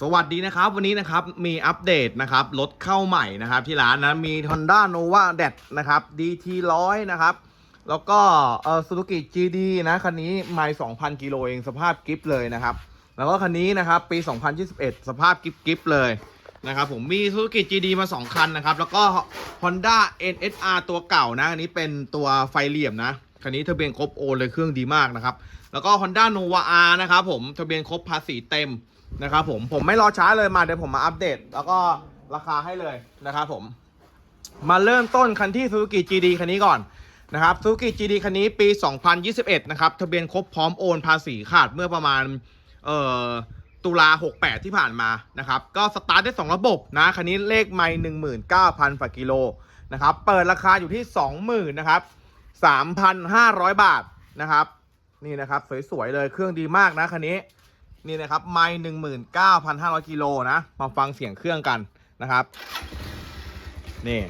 สวัสดีนะครับ วันนี้นะครับมีอัปเดตนะครับรถเข้าใหม่นะครับ ที่ร้านนะมี Honda Nova d e นะครับ DT 100นะครับ แล้วก็เออ Suzuki GD นะคันนี้ไม่2,000 กิโลเองสภาพกิฟเลยนะครับ แล้วก็คันนี้นะครับปี 2021 สภาพกิฟกิฟเลยนะครับผมมี Suzuki GD มา 2 คันนะครับ แล้วก็ Honda NSR ตัวเก่านะอันนี้เป็นตัวไฟเหลี่ยมนะคันนี้ทะเบียนครบโอนเลยเครื่องดีมากนะครับ แล้วก็ Honda Nova R นะครับผมทะเบียนครบภาษีเต็ม นะครับผมผมไม่รอช้าเลยมาเดี๋ยวผมมาอัปเดต แล้วก็ราคาให้เลยนะครับผม มาเริ่มต้นคันที่ Suzuki GD คันนี้ก่อนนะครับ Suzuki GD คันนี้ปี 2021 นะครับ ทะเบียนครบพร้อมโอนภาษีขาดเมื่อประมาณเอ่อตุลา 68 ที่ผ่านมานะครับ ก็สตาร์ทได้ 2 ระบบนะคันนี้เลขไม่19,000ฝ่ากิโลนะครับเปิดราคาอยู่ที่ 20,000นะครับ3,500 บาทนะครับ นี่นะครับ สวย ๆ เลยเครื่องดีมากนะคันนี้ นี่นะครับไม่19,500กิโลนะ มาฟังเสียงเครื่องกันนะครับ นี่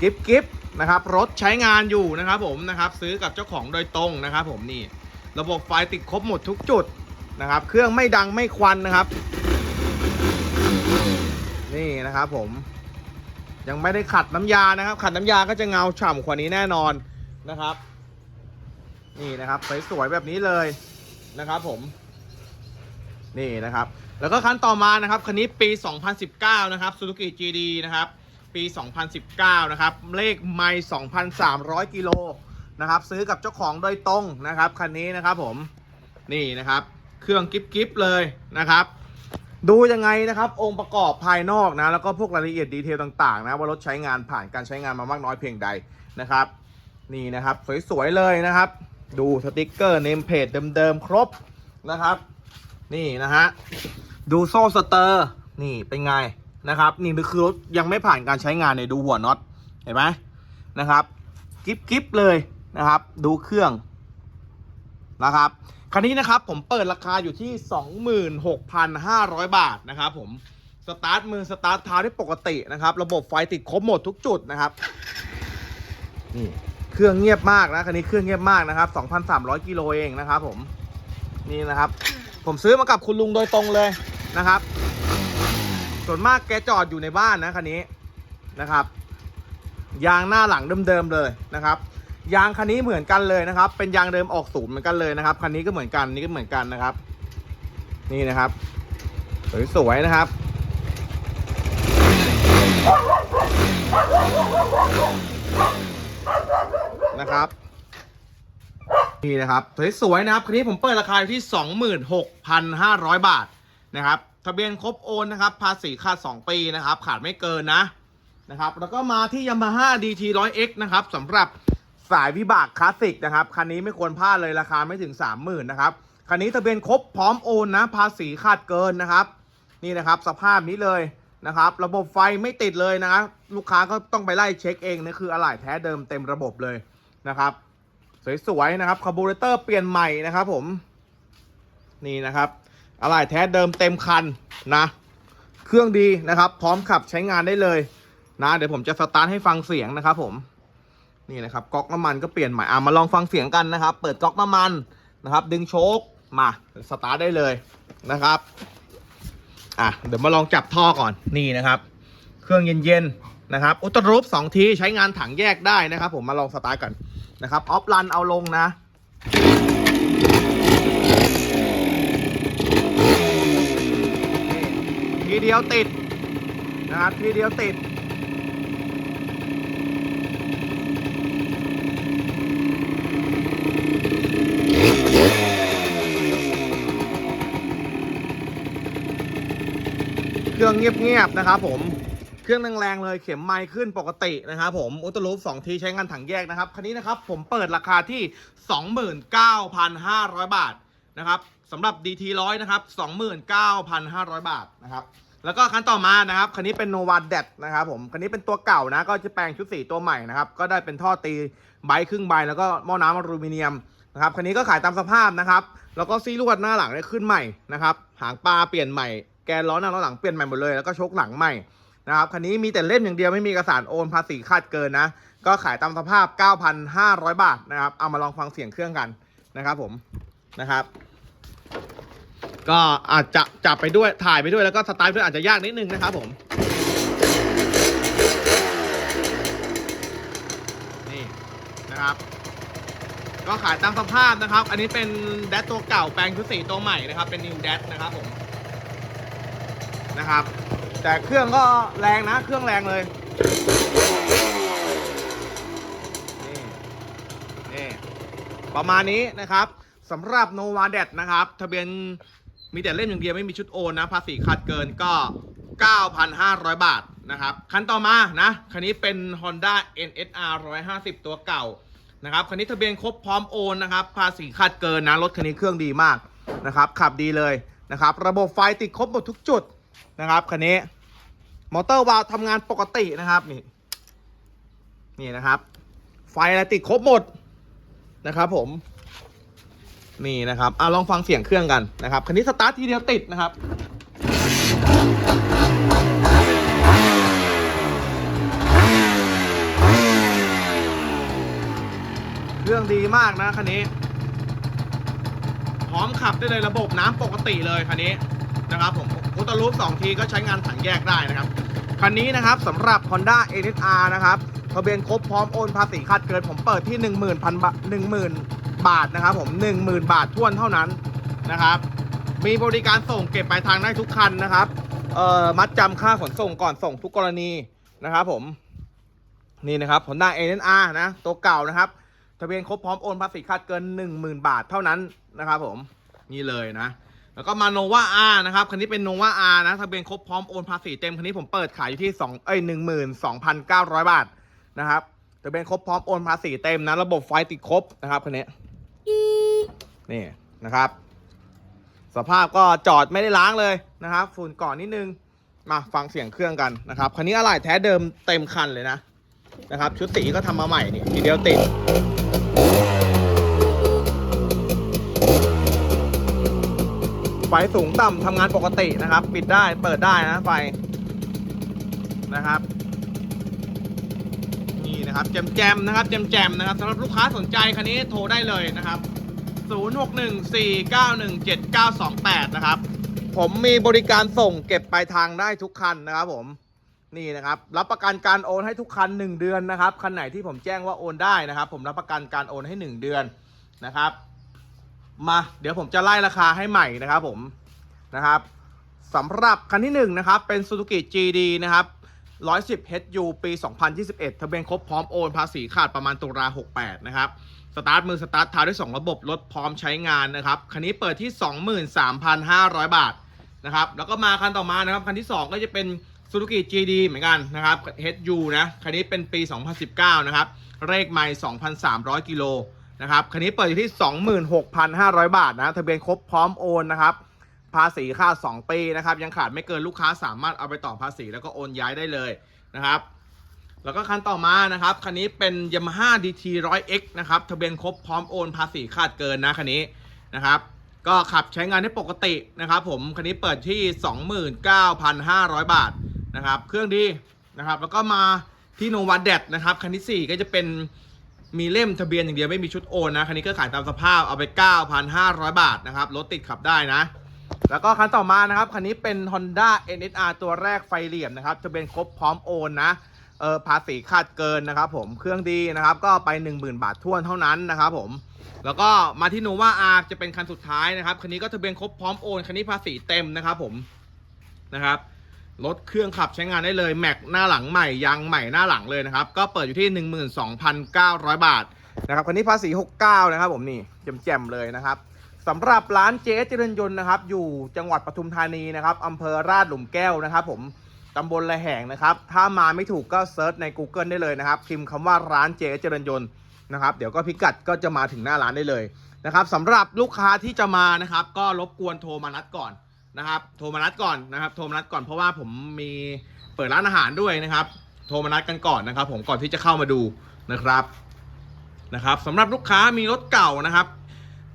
กิฟกิฟนะครับ รถใช้งานอยู่นะครับผมนะครับ ซื้อกับเจ้าของโดยตรงนะครับผมนี่ ระบบไฟติดครบหมดทุกจุดนะครับ เครื่องไม่ดังไม่ควันนะครับ นี่นะครับผม ยังไม่ได้ขัดน้ำยานะครับ ขัดน้ำยาก็จะเงาฉ่ำกว่านี้แน่นอนนะครับ นี่นะครับสวยๆแบบนี้เลยนะครับผม นี่นะครับ แล้วก็คันต่อมานะครับคันนี้ปี 2019 นะครับ Suzuki GD นะครับ ปี 2019 นะครับ เลขไม่2,300 กิโลนะครับ ซื้อกับเจ้าของโดยตรงนะครับ คันนี้นะครับผม นี่นะครับ เครื่องกิฟกิฟเลยนะครับ ดูยังไงนะครับ องค์ประกอบภายนอกนะ แล้วก็พวกรายละเอียดดีเทลต่างๆ นะ ว่ารถใช้งานผ่านการใช้งานมามากน้อยเพียงใดนะครับ นี่นะครับ สวยๆเลยนะครับ ดูสติกเกอร์เนมเพจเดิมๆ ครบนะครับ นี่นะฮะ ดูโซ่สเตอร์ นี่เป็นไงนะครับ นี่คือรถยังไม่ผ่านการใช้งานเนี่ยดูหัวน็อตเห็นไหมนะครับกิฟกิฟเลยนะครับ ดูเครื่องนะครับคันนี้นะครับผมเปิดราคาอยู่ที่ 26,500 บาทนะครับผมสตาร์ทมือสตาร์ทเท้าได้ปกตินะครับ ระบบไฟติดครบหมดทุกจุดนะครับนี่เครื่องเงียบมากนะคันนี้เครื่องเงียบมากนะครับ 2,300 กิโลเองนะครับผมนี่นะครับ ผมซื้อมากับคุณลุงโดยตรงเลยนะครับ ส่วนมากแกจอดอยู่ในบ้านนะคันนี้นะครับ ยางหน้าหลังเดิมๆเลยนะครับ ยางคันนี้เหมือนกันเลยนะครับ เป็นยางเดิมออกศูนย์เหมือนกันเลยนะครับคันนี้ก็เหมือนกันนี่ก็เหมือนกันนะครับ นี่นะครับสวยๆนะครับนะครับ นี่นะครับสวยๆนะครับคันนี้ผมเปิดราคาอยู่ที่ 26,500 บาทนะครับทะเบียนครบโอนนะครับ ภาษีขาด 2 ปีนะครับ ขาดไม่เกินนะนะครับ แล้วก็มาที่ Yamaha DT 100X นะครับสำหรับสายวิบากคลาสสิกนะครับ คันนี้ไม่ควรพลาดเลยราคาไม่ถึง 30,000นะครับ คันนี้ทะเบียนครบพร้อมโอนนะ ภาษีขาดเกินนะครับ นี่นะครับสภาพนี้เลยนะครับ ระบบไฟไม่ติดเลยนะครับ ลูกค้าก็ต้องไปไล่เช็คเองนะคืออะไหล่แท้เดิมเต็มระบบเลยนะครับ สวยๆนะครับคาร์บูเรเตอร์เปลี่ยนใหม่นะครับผมนี่นะครับอะไหล่แท้เดิมเต็มคันนะ เครื่องดีนะครับ พร้อมขับใช้งานได้เลยนะ เดี๋ยวผมจะสตาร์ทให้ฟังเสียงนะครับผมนี่นะครับก๊อกน้ำมันก็เปลี่ยนใหม่อะมาลองฟังเสียงกันนะครับ เปิดก๊อกน้ำมันนะครับ ดึงโชคมาสตาร์ทได้เลยนะครับอะเดี๋ยวมาลองจับท่อก่อนนี่นะครับ เครื่องเย็นๆนะครับอุตรูปสองทีใช้งานถังแยกได้นะครับ ผมมาลองสตาร์ทกัน นะครับออฟรันเอาลงนะทีเดียวติดนะครับทีเดียวติดเครื่องเงียบๆนะครับผม เครื่องแรงๆเลยเข็มไมค์ขึ้นปกตินะครับผมอุตลูป2ทีใช้งานถังแยกนะครับ คันนี้นะครับผมเปิดราคาที่ 29,500 บาทนะครับสำหรับ DT 100 นะครับ 29,500 บาทนะครับแล้วก็คันต่อมานะครับคันนี้เป็น Nova d e d นะครับผมคันนี้เป็นตัวเก่านะก็จะแปลงชุดสีตัวใหม่นะครับก็ได้เป็นท่อตีใบครึ่งใบแล้วก็หม้อน้ำอลูมิเนียมนะครับคันนี้ก็ขายตามสภาพนะครับ แล้วก็ซีลวดหน้าหลังได้ขึ้นใหม่นะครับหางปลาเปลี่ยนใหม่แกนล้อหน้าล้อหลังเปลี่ยนใหม่หมดเลยแล้วก็ชกหลังใหม่ นะครับคันนี้มีแต่เล่มอย่างเดียวไม่มีเอกสารโอนภาษีคาดเกินนะ ก็ขายตามสภาพ 9,500 บาทนะครับ เอามาลองฟังเสียงเครื่องกันนะครับผมนะครับ ก็อาจจะจับไปด้วยถ่ายไปด้วยแล้วก็สไตาร์ด้วยอาจจะยากนิดนึงนะครับผมนี่นะครับ ก็ขายตามสภาพนะครับ อันนี้เป็นแดดตัวเก่าแปลงชุดสีตัวใหม่นะครับ เป็น new แดดนะครับผมนะครับ แต่เครื่องก็แรงนะ เครื่องแรงเลย นี่ นี่ ประมาณนี้นะครับสำหรับ Nova d e d นะครับ ทะเบียนมีแต่เล่มอย่างเดียวไม่มีชุดโอนนะ ภาษีขาดเกินก็ 9,500 บาทนะครับ คันต่อมานะ คันนี้เป็น Honda NSR 150 ตัวเก่านะครับคันนี้ทะเบียนครบพร้อมโอนนะครับ ภาษีขาดเกินนะ รถคันนี้เครื่องดีมากนะครับ ขับดีเลยนะครับ ระบบไฟติดครบหมดทุกจุด นะครับคันนี้มอเตอร์วาล์วทำงานปกตินะครับนี่นี่นะครับ ไฟอะไรติดครบหมดนะครับ ผม นี่นะครับอะลองฟังเสียงเครื่องกันนะครับคันนี้สตาร์ททีเดียวติดนะครับเครื่องดีมากนะคันนี้ พร้อมขับได้เลยระบบน้ำปกติเลยคันนี้ นะครับผมอุตลูป2ทีก็ใช้งานถังแยกได้นะครับ คันนี้นะครับสำหรับ Honda NSR นะครับทะเบียนครบพร้อมโอนภาษีคาดเกินผมเปิดที่ 10,000พันบาท10,000 บาทนะครับ ผม 10,000 บาททวนเท่านั้นนะครับ มีบริการส่งเก็บปลายทางได้ทุกคันนะครับเอ่อมัดจำค่าขนส่งก่อนส่งทุกกรณีนะครับผมนี่นะครับ Honda NSR นะตัวเก่านะครับทะเบียนครบพร้อมโอนภาษีคาดเกิน 10,000 บาทเท่านั้นนะครับผมนี่เลยนะ แล้วก็มาโนวาอานะครับคันนี้เป็นโนวาอานะทะเบียนครบพร้อมโอนภาษีเต็มคันนี้ผมเปิดขายอยู่ที่2เอ้ย12,900 บาทนะครับทะเบียนครบพร้อมโอนภาษีเต็มนะระบบไฟติดครบนะครับคันนี้นี่นะครับ สภาพก็จอดไม่ได้ล้างเลยนะครับฝุ่นก่อนนิดนึงมาฟังเสียงเครื่องกันนะครับคันนี้อะไหล่แท้เดิมเต็มคันเลยนะนะครับ ชุดสีก็ทำมาใหม่นี่ทีเดียวติด ฟสูงต่ำทำงานปกตินะครับ ปิดได้เปิดได้นะไฟนะครับ นี่นะครับแจมแจมๆนะครับแจมแจมๆนะครับสำหรับลูกค้าสนใจคันนี้โทรได้เลยนะครับ 0614917928 นะครับ ผมมีบริการส่งเก็บปลายทางได้ทุกคันนะครับผมนี่นะครับรับประกันการโอนให้ทุกคัน 1 เดือนนะครับคันไหนที่ผมแจ้งว่าโอนได้นะครับ ผมรับประกันการโอนให้ 1 เดือนนะครับ มาเดี๋ยวผมจะไล่ราคาให้ใหม่นะครับผมนะครับสำหรับคันที่1นะครับเป็น Suzuki GD นะครับ110 HU ปี 2021 ทะเบียนครบพร้อมโอนภาษีขาดประมาณตุลา68 นะครับ สตาร์ทมือสตาร์ทท้ายด้วย2ระบบรถพร้อมใช้งานนะครับ คันนี้เปิดที่ 23,500 บาทนะครับ แล้วก็มาคันต่อมานะครับ คันที่ 2 ก็จะเป็น Suzuki GD เหมือนกันนะครับ HU นะ คันนี้เป็นปี 2019 นะครับ เลขไมล์2,300 กิโล นะครับคันนี้เปิดอยู่ที่ 26,500 บาทนะทะเบียนครบพร้อมโอนนะครับ ภาษีค่า 2 ปีนะครับ ยังขาดไม่เกินลูกค้าสามารถเอาไปต่อภาษีแล้วก็โอนย้ายได้เลยนะครับ แล้วก็คันต่อมานะครับคันนี้เป็น Yamaha DT 100X นะครับทะเบียนครบพร้อมโอนภาษีขาดเกินนะคันนี้นะครับก็ขับใช้งานได้ปกตินะครับ ผมคันนี้เปิดที่ 29,500 บาทนะครับ เครื่องดีนะครับ แล้วก็มาที่โนวาเดดนะครับ คันที่ 4 ก็จะเป็น มีเล่มทะเบียนอย่างเดียวไม่มีชุดโอนนะคันนี้ก็ขายตามสภาพเอาไป 9,500 บาทนะครับรถติดขับได้นะ แล้วก็คันต่อมานะครับคันนี้เป็น Honda NSR ตัวแรกไฟเหลี่ยมนะครับทะเบียนครบพร้อมโอนนะเออภาษีขาดเกินนะครับผมเครื่องดีนะครับก็ไป 10,000 บาททวนเท่านั้นนะครับผมแล้วก็มาที่โนวาอาร์จะเป็นคันสุดท้ายนะครับคันนี้ก็ทะเบียนครบพร้อมโอนคันนี้ภาษีเต็มนะครับผมนะครับ รถเครื่องขับใช้งานได้เลยแม็กหน้าหลังใหม่ยางใหม่หน้าหลังเลยนะครับ ก็เปิดอยู่ที่ 12,900 บาทนะครับคันนี้ภาษี 69 นะครับผมนี่แจ่มๆเลยนะครับสำหรับร้านเจ๊เจริญยนต์นะครับ อยู่จังหวัดปทุมธานีนะครับอำเภอราชหลุมแก้วนะครับ ผมตำบลละแหงนะครับ ถ้ามาไม่ถูกก็เซิร์ชใน Google ได้เลยนะครับพิมพ์คำว่าร้านเจ๊เจริญยนต์นะครับ เดี๋ยวก็พิกัดก็จะมาถึงหน้าร้านได้เลยนะครับสำหรับลูกค้าที่จะมานะครับ ก็รบกวนโทรมานัดก่อน นะครับ โทรมานัดก่อนนะครับ โทรมานัดก่อนเพราะว่าผมมีเปิดร้านอาหารด้วยนะครับ โทรมานัดกันก่อนนะครับ ผมก่อนที่จะเข้ามาดูนะครับนะครับสำหรับลูกค้ามีรถเก่านะครับ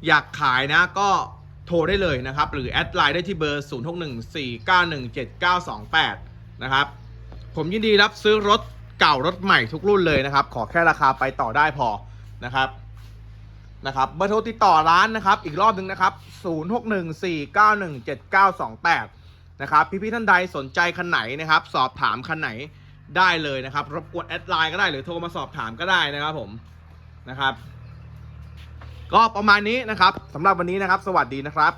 อยากขายนะก็โทรได้เลยนะครับ หรือแอดไลน์ได้ที่เบอร์ 0614917928 นะครับ ผมยินดีรับซื้อรถเก่ารถใหม่ทุกรุ่นเลยนะครับ ขอแค่ราคาไปต่อได้พอนะครับ นะครับเบอร์โทรติดต่อร้านนะครับ อีกรอบหนึ่งนะครับ 0614917928 นะครับ พี่ๆท่านใดสนใจคันไหนนะครับ สอบถามคันไหนได้เลยนะครับ รบกวนแอดไลน์ก็ได้หรือโทรมาสอบถามก็ได้นะครับผมนะครับ ก็ประมาณนี้นะครับสำหรับวันนี้นะครับ สวัสดีนะครับ